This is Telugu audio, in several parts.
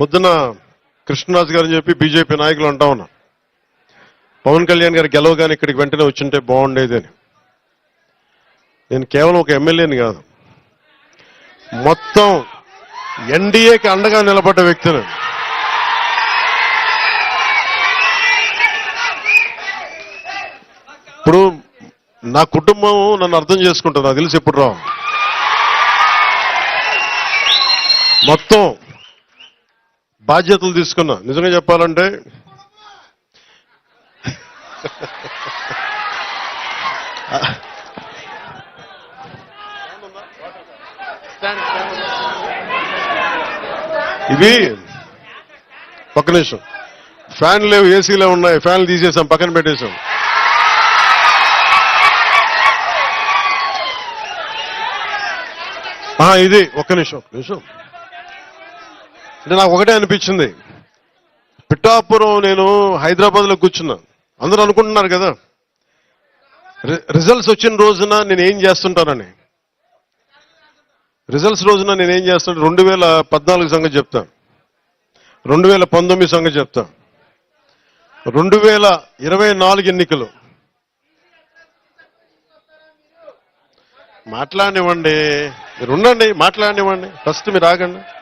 పొద్దున కృష్ణరాజు గారు అని చెప్పి బీజేపీ నాయకులు అంటా ఉన్నా. పవన్ కళ్యాణ్ గారు గెలవగానే ఇక్కడికి వెంటనే వచ్చింటే బాగుండేది అని. నేను కేవలం ఒక ఎమ్మెల్యేని కాదు. మొత్తం ఎన్డీఏకి అండగా నిలబడ్డ వ్యక్తిని. ఇప్పుడు నా కుటుంబం నన్ను అర్థం చేసుకుంటుంది. నాకు తెలిసి ఎప్పుడు రా మొత్తం బాధ్యతలు తీసుకున్నా. నిజంగా చెప్పాలంటే ఇవి ఒక్క నిమిషం. ఫ్యాన్ లేవు ఏసీలే ఉన్నాయి. ఫ్యాన్లు తీసేసాం పక్కన పెట్టేశాం ఇది ఒక్క నిమిషం నిమిషం. అంటే నాకు ఒకటే అనిపించింది. పిఠాపురం నేను హైదరాబాద్లో కూర్చున్నా. అందరూ అనుకుంటున్నారు కదా. రి- రిజల్ట్స్ వచ్చిన రోజున నేను ఏం చేస్తుంటానని. రిజల్ట్స్ రోజున నేను ఏం చేస్తాను రెండు వేల పద్నాలుగు సంగతి చెప్తా. రెండు వేల పంతొమ్మిది సంగతి చెప్తా. రెండు వేల ఇరవై నాలుగు ఎన్నికలు. మాట్లాడినివ్వండి. మీరు ఉండండి మాట్లాడినివ్వండి. ఫస్ట్ మీరు ఆగండి.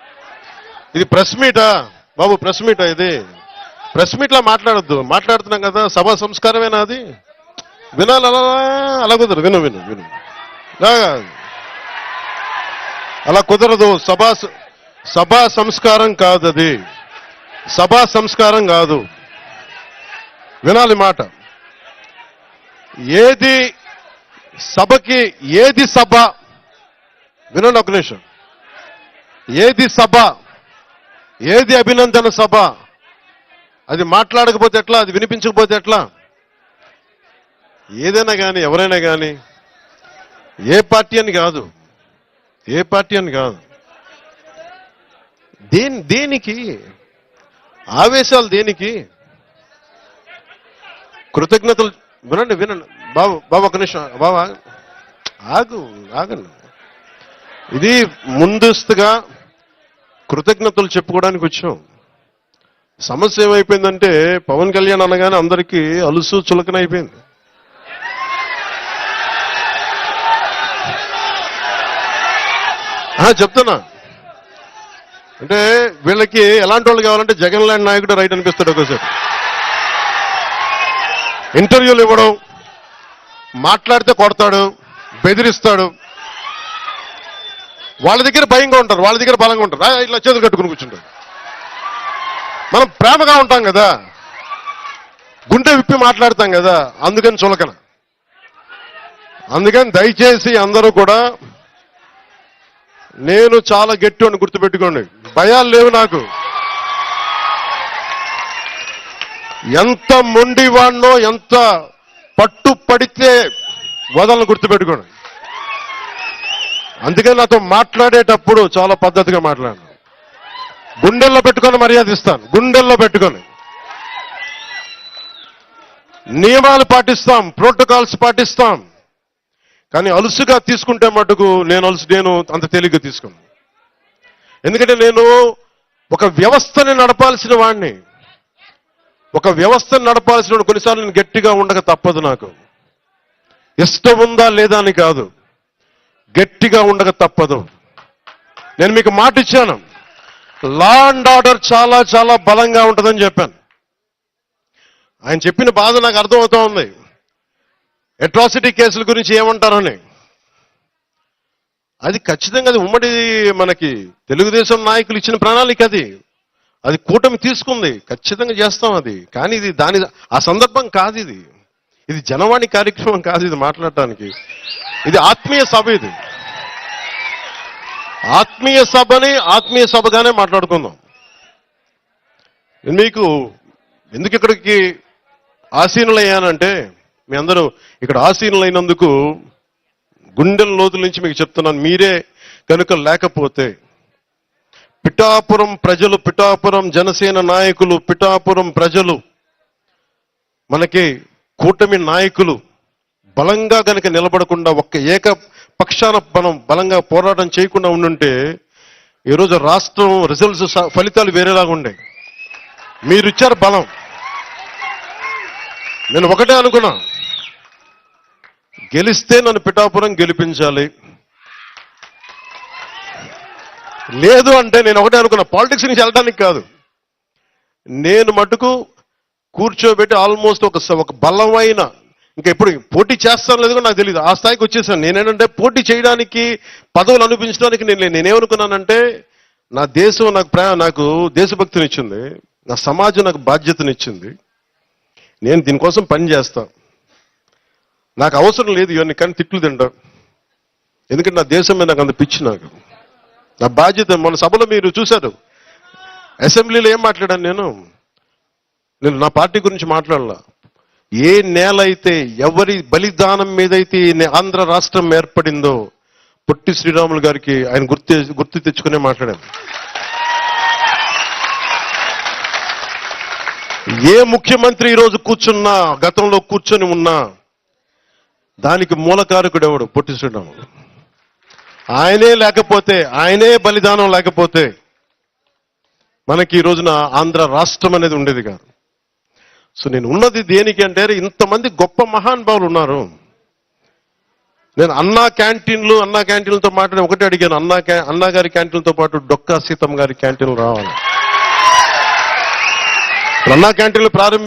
ఇది ప్రెస్ మీటా? బాబు ప్రెస్ మీటా ఇది? ప్రెస్ మీట్లా మాట్లాడద్దు. మాట్లాడుతున్నాం కదా సభా సంస్కారమేనా అది? వినాలి అలా అలా కుదరదు విను విను విను. అలా కుదరదు. సభా సభా సంస్కారం కాదు అది. సభా సంస్కారం కాదు. వినాలి మాట. ఏది సభకి ఏది సభ? వినండి ఒక నిమిషం. ఏది సభ? ఏది అభినందన సభ? అది మాట్లాడకపోతే ఎట్లా? అది వినిపించకపోతే ఎట్లా? ఏదైనా కానీ ఎవరైనా కానీ ఏ పార్టీ అని కాదు. ఏ పార్టీ అని కాదు. దేని దేనికి? ఆవేశాలు దేనికి? కృతజ్ఞతలు వినండి వినండి. బాబు బాబు ఒక నిమిషం బాబా ఆగు ఆగండి. ఇది ముందస్తుగా కృతజ్ఞతలు చెప్పుకోవడానికి వచ్చాం. సమస్య ఏమైపోయిందంటే పవన్ కళ్యాణ్ అనగానే అందరికీ అలుసు చులకన అయిపోయింది. ఆ, చెప్తున్నా. అంటే వీళ్ళకి ఎలాంటి వాళ్ళు కావాలంటే జగన్ లాంటి నాయకుడు రైట్ అనిపిస్తాడు ఒకసారి. ఇంటర్వ్యూలు ఇవ్వడం మాట్లాడితే కొడతాడు బెదిరిస్తాడు. వాళ్ళ దగ్గర భయంగా ఉంటారు వాళ్ళ దగ్గర బలంగా ఉంటారు. ఇట్లా చేతులు కట్టుకుని కూర్చుంటారు. మనం ప్రేమగా ఉంటాం కదా. గుండె విప్పి మాట్లాడతాం కదా. అందుకని చులకన. అందుకని దయచేసి అందరూ కూడా నేను చాలా గట్టి అని గుర్తుపెట్టుకోండి. భయాలు లేవు నాకు. ఎంత మొండివాణ్ణో ఎంత పట్టు పడితే వదలను గుర్తుపెట్టుకోండి. అందుకని నాతో మాట్లాడేటప్పుడు చాలా పద్ధతిగా మాట్లాడాను. గుండెల్లో పెట్టుకొని మర్యాద ఇస్తాను. గుండెల్లో పెట్టుకొని. నియమాలు పాటిస్తాం ప్రోటోకాల్స్ పాటిస్తాం. కానీ అలుసుగా తీసుకుంటే మటుకు నేను అలుసు నేను అంత తేలిగ్గా తీసుకున్నాను ఎందుకంటే నేను ఒక వ్యవస్థని నడపాల్సిన వాడిని ఒక వ్యవస్థను నడపాల్సిన వాడిని కొన్నిసార్లు నేను గట్టిగా ఉండక తప్పదు నాకు. ఇష్టం ఉందా లేదా అని కాదు. గట్టిగా ఉండక తప్పదు. నేను మీకు మాట ఇచ్చాను. లా అండ్ ఆర్డర్ చాలా చాలా బలంగా ఉంటుందని చెప్పాను. ఆయన చెప్పిన బాధ నాకు అర్థమవుతా ఉంది. అట్రాసిటీ కేసుల గురించి ఏమంటారని. అది ఖచ్చితంగా అది ఉమ్మడి మనకి తెలుగుదేశం నాయకులు ఇచ్చిన ప్రణాళిక అది. అది కూటమి తీసుకుంది. ఖచ్చితంగా చేస్తాం అది. కానీ ఇది దాని ఆ సందర్భం కాదు ఇది. ఇది జనవాణి కార్యక్రమం కాదు ఇది మాట్లాడటానికి. ఇది ఆత్మీయ సభ ఇది. ఆత్మీయ సభని ఆత్మీయ సభగానే మాట్లాడుకుందాం. మీకు ఎందుకు ఇక్కడికి ఆసీనులయ్యానంటే మీ అందరూ ఇక్కడ ఆసీనులైనందుకు గుండెల లోతుల నుంచి మీకు చెప్తున్నాను మీరే కనుక లేకపోతే పిఠాపురం ప్రజలు పిఠాపురం జనసేన నాయకులు పిఠాపురం ప్రజలు మనకి కూటమి నాయకులు బలంగా గనక నిలబడకుండా ఒక్క ఏక పక్షాన మనం బలంగా పోరాటం చేయకుండా ఉండుంటే ఈరోజు రాష్ట్రం రిజల్ట్స్ ఫలితాలు వేరేలాగా ఉండే. మీరు ఇచ్చారు బలం. నేను ఒకటే అనుకున్నా. గెలిస్తే నన్ను పిఠాపురం గెలిపించాలి. లేదు అంటే నేను ఒకటే అనుకున్నా. పాలిటిక్స్ నుంచి వెళ్ళడానికి కాదు. నేను మటుకు కూర్చోబెట్టి ఆల్మోస్ట్ ఒక ఒక బలమైన ఇంకా ఎప్పుడు పోటీ చేస్తాను లేదు కూడా నాకు తెలియదు ఆ స్థాయికి వచ్చేసాను. నేనేంటంటే పోటీ చేయడానికి పదవులు అనిపించడానికి నేను నేనేమనుకున్నానంటే నా దేశం నాకు ప్రా నాకు దేశభక్తినిచ్చింది. నా సమాజం నాకు బాధ్యతనిచ్చింది. నేను దీనికోసం పని చేస్తా. నాకు అవసరం లేదు ఇవన్నీ కానీ తిట్లు తింటా. ఎందుకంటే నా దేశం మీద నాకు అంత పిచ్చి నాకు. నా బాధ్యత మన సభలో మీరు చూశారు. అసెంబ్లీలో ఏం మాట్లాడాను నేను? నేను నా పార్టీ గురించి మాట్లాడాల. ఏ నేల అయితే ఎవరి బలిదానం మీదైతే ఈ నే- ఆంధ్ర రాష్ట్రం ఏర్పడిందో పొట్టి శ్రీరాములు గారికి ఆయన గుర్తు గుర్తు తెచ్చుకునే మాట్లాడారు ఏ ముఖ్యమంత్రి ఈరోజు కూర్చున్నా గతంలో కూర్చొని ఉన్నా దానికి మూలకారకుడు ఎవడు? పొట్టి శ్రీరాములు. ఆయనే లేకపోతే ఆయనే బలిదానం లేకపోతే మనకి ఈ రోజున ఆంధ్ర రాష్ట్రం అనేది ఉండేది కాదు. సో నేను ఉన్నది దేనికి అంటే ఇంతమంది గొప్ప మహానుభావులు ఉన్నారు. నేను అన్నా క్యాంటీన్లు అన్నా క్యాంటీన్లతో మాట్లాడి ఒకటే అడిగాను అన్నా అన్నా గారి క్యాంటీన్లతో పాటు డొక్కా సీతమ్మ గారి క్యాంటీన్లు రావాలి. అన్నా క్యాంటీన్లు ప్రారంభ